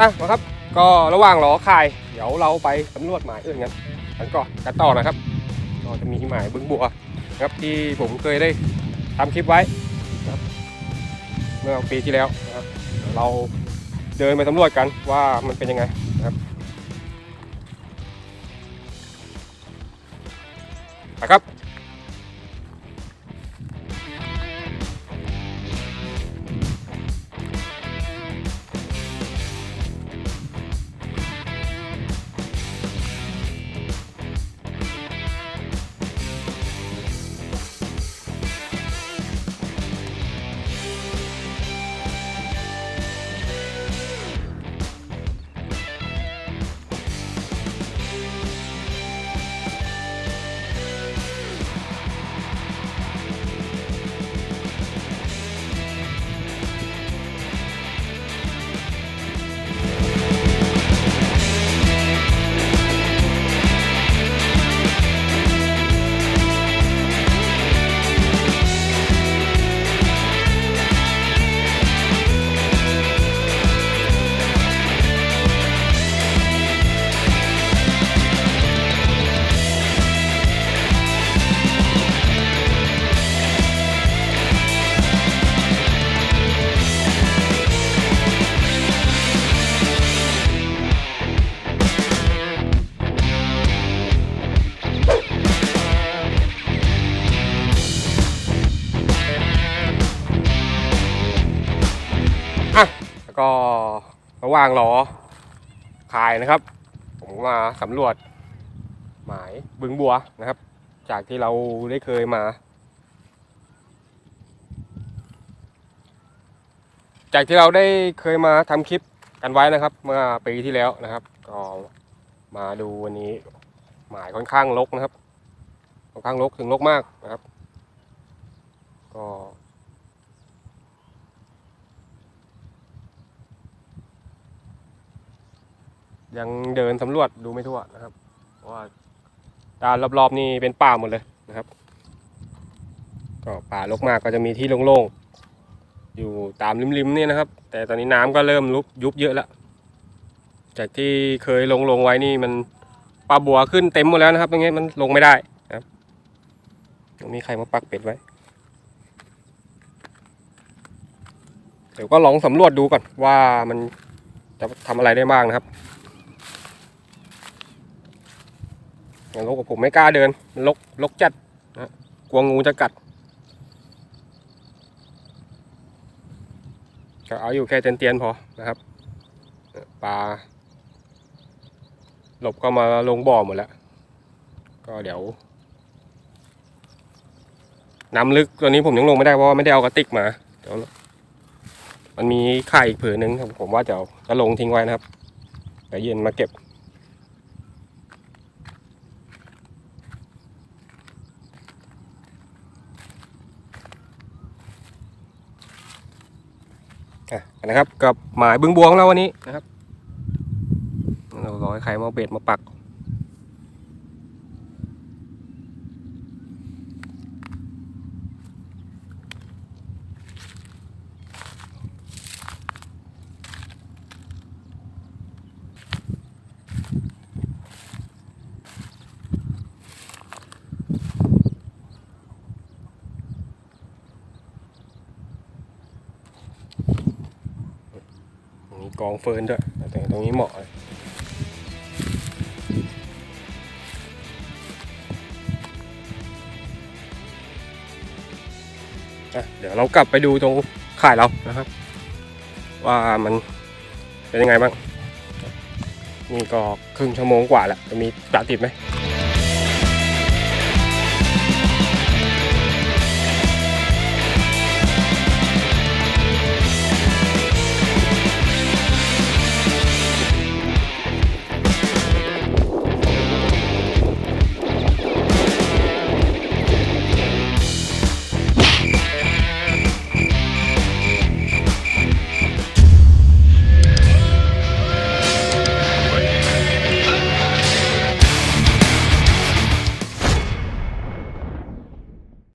อะมาครับ ก็ระหว่างรอคาย เดี๋ยวเราไปสำรวจหมายอื่นกันกันก่อนกันต่อนะครับ ก็จะมีหมายบึงบัวนะครับที่ผมเคยได้ทำคลิปไว้นะครับเมื่อปีที่แล้วนะครับ เราเดินไปสำรวจกันว่ามันเป็นยังไงนะครับไปครับ อะแล้วก็ระหว่างรอคายนะครับ ผมมาสำรวจ หมายบึงบัวนะครับ จากที่เราได้เคยมา จากที่เราได้เคยมาทำคลิปกันไว้นะครับ เมื่อปีที่แล้วนะครับ ก็มาดูวันนี้หมายค่อนข้างรกนะครับ ค่อนข้างรกถึงรกมากนะครับ ก็ ยังเดินสำรวจดูไม่ทั่วนะครับเพราะว่าด้านรอบๆนี่เป็นป่าหมดเลยนะครับ ก็ป่ารกมากก็จะมีที่โล่งๆอยู่ตามริมๆนี่นะครับ แต่ตอนนี้น้ำก็เริ่มลุบยุบเยอะแล้วจากที่เคยลงลงๆไว้นี่มันปลาบัวขึ้นเต็มหมดแล้วนะครับตรงนี้มันลงไม่ได้นะครับตรงนี้ใครมาปักเป็ดไว้ เดี๋ยวก็ลองสำรวจดูก่อนว่ามันจะทำอะไรได้บ้างนะครับ อย่างลกกับผมไม่กล้าเดินลกลกจัดนะกลัวงูจะกัดก็เอาอยู่แค่เตียนๆพอนะครับปลาหลบก็มาลงบ่อหมดแล้ว ก็เดี๋ยวน้ำลึกตัวนี้ผมยังลงไม่ได้เพราะไม่ได้เอากระติกมาเดี๋ยวมันมีไข่อีกผืนนึงผมว่าจะจะลงทิ้งไว้นะครับแต่เย็นมาเก็บ นะครับ กับหมายบึงบวของเราวันนี้นะครับเรารอให้ใครมาเอาเบ็ดมาปัก มี กองเฟิร์นด้วยแต่ตรงนี้เหมาะเลยอะเดี๋ยวเรากลับไปดูตรงข่ายเรานะครับ ว่ามันเป็นยังไงบ้าง นี่ก็ครึ่งชั่วโมงกว่าแล้วจะมีปลาติดไหม